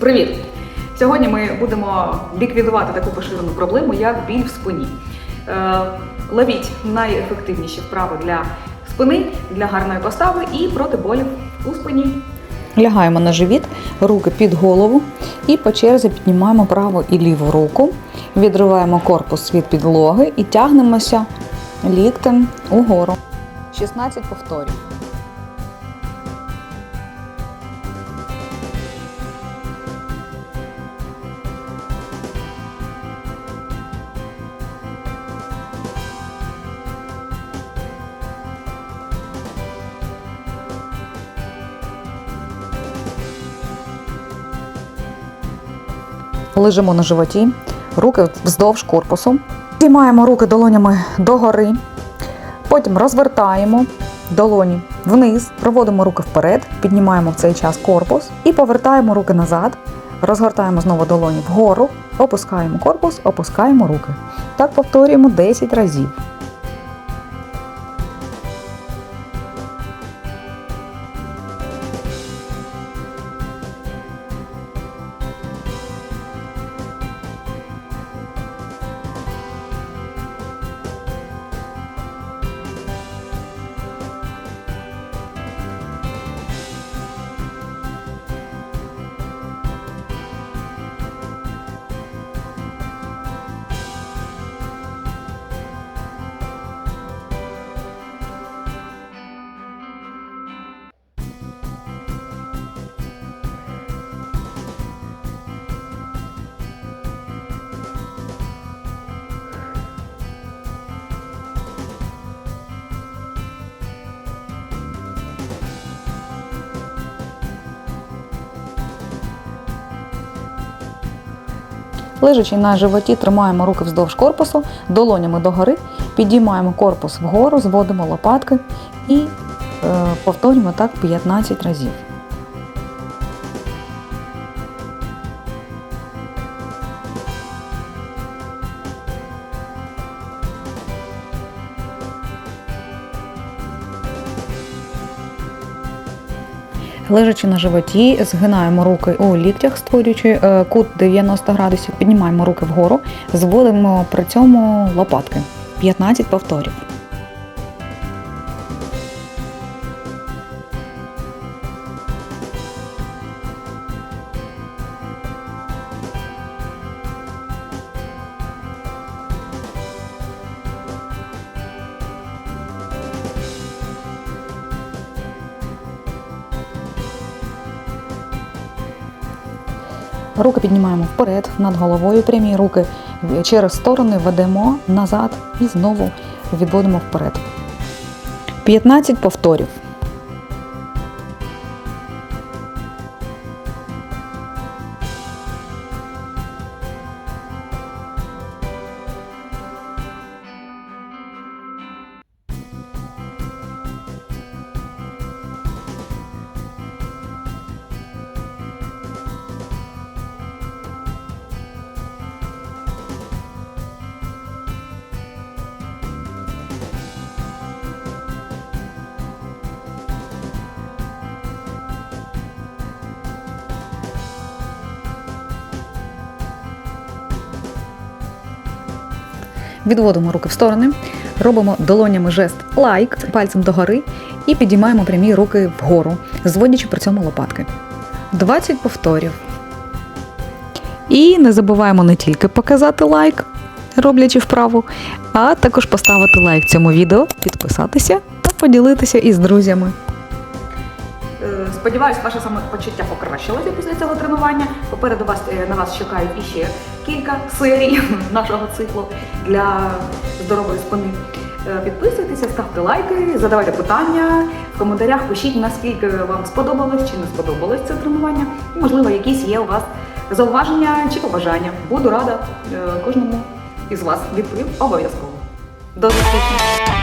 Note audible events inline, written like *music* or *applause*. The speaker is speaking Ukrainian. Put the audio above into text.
Привіт! Сьогодні ми будемо ліквідувати таку поширену проблему, як біль в спині. Е, Ловіть найефективніші вправи для спини, для гарної постави і проти болів у спині. Лягаємо на живіт, руки під голову і по черзі піднімаємо праву і ліву руку, відриваємо корпус від підлоги і тягнемося ліктем угору. 16 повторів. Лежимо на животі, руки вздовж корпусу. Підіймаємо руки долонями догори, потім розвертаємо долоні вниз, проводимо руки вперед, піднімаємо в цей час корпус і повертаємо руки назад, розгортаємо знову долоні вгору, опускаємо корпус, опускаємо руки. Так повторюємо 10 разів. Лежачи на животі, тримаємо руки вздовж корпусу, долонями догори, підіймаємо корпус вгору, зводимо лопатки і е, повторюємо так 15 разів. Лежачи на животі, згинаємо руки у ліктях, створюючи е, кут 90 градусів, піднімаємо руки вгору, зводимо при цьому лопатки. 15 повторів. Руки піднімаємо вперед, над головою прямі руки через сторони ведемо назад і знову відводимо вперед. 15 повторів. Відводимо руки в сторони, робимо долонями жест лайк пальцем догори і підіймаємо прямі руки вгору, зводячи при цьому лопатки. 20 повторів. І не забуваємо не тільки показати лайк, роблячи вправу, а також поставити лайк цьому відео, підписатися та поділитися із друзями. Е, Сподіваюсь, ваше самопочуття покращилося після цього тренування. Попереду вас е, на вас чекають іще кілька серій *laughs* нашого циклу для здорової спини. Е, Підписуйтеся, ставте лайки, задавайте питання в коментарях. Пишіть наскільки вам сподобалось чи не сподобалось це тренування. І, можливо, якісь є у вас зауваження чи побажання. Буду рада кожному із вас відповів обов'язково. До зустрічі!